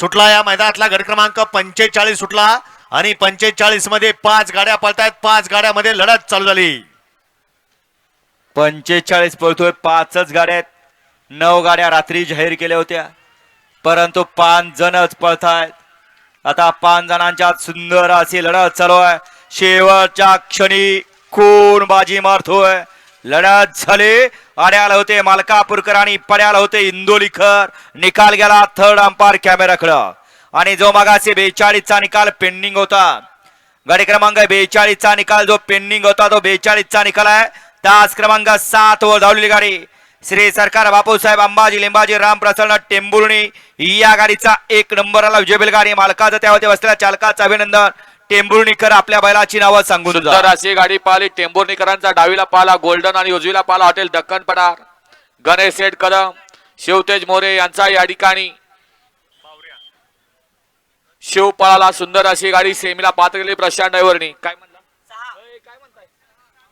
सुटला या मैदानातला गट क्रमांक पंचेचाळीस सुटला आणि पंचेचाळीसमध्ये पाच गाड्या पळतायत. पाच गाड्यामध्ये लढत चालू झाली. पंचेचाळीस पळतोय. पाचच गाड्या आहेत. नऊ गाड्या रात्री जाहीर केल्या होत्या. परंतु पाच जणच पळतायत. आता पाच जणांच्या सुंदर अशी लढत चालू आहे. शेवटच्या क्षणी कोण बाजी मारतोय. लढत झाले. अड्याला होते मालकापूरकर आणि पड्याला होते इंदोलीकर. निकाल गेला थर्ड अंपायर कॅमेराकडं. आणि जो मागाशी बेचाळीसचा निकाल पेंडिंग होता. गाडी क्रमांक बेचाळीसचा निकाल जो पेंडिंग होता तो बेचाळीसचा निकाल आहे. तास क्रमांक सात वर धावलेली गाडी. श्री सरकार बापूसाहेब अंबाजी लिंबाजी राम प्रसन्न टेंबुर्णी या गाडीचा एक नंबरला विजय गाडी मालकाचं त्यावरती बसलेल्या चालकाचं अभिनंदन. टेंभुर्णीकर आपल्या बैलाची नावं सांगून सुंदर. अशी गाडी पाहिली. टेंभुर्णीकरांचा डावीला पाला गोल्डन आणि उजवीला पाला हॉटेल दक्कन पठार. गणेश सेठ कदम शिवतेज मोरे यांचा या ठिकाणी. शिव पळाला सुंदर अशी गाडी सेमीला पात्र केली प्रशांत ड्रायव्हरनी काय म्हणला?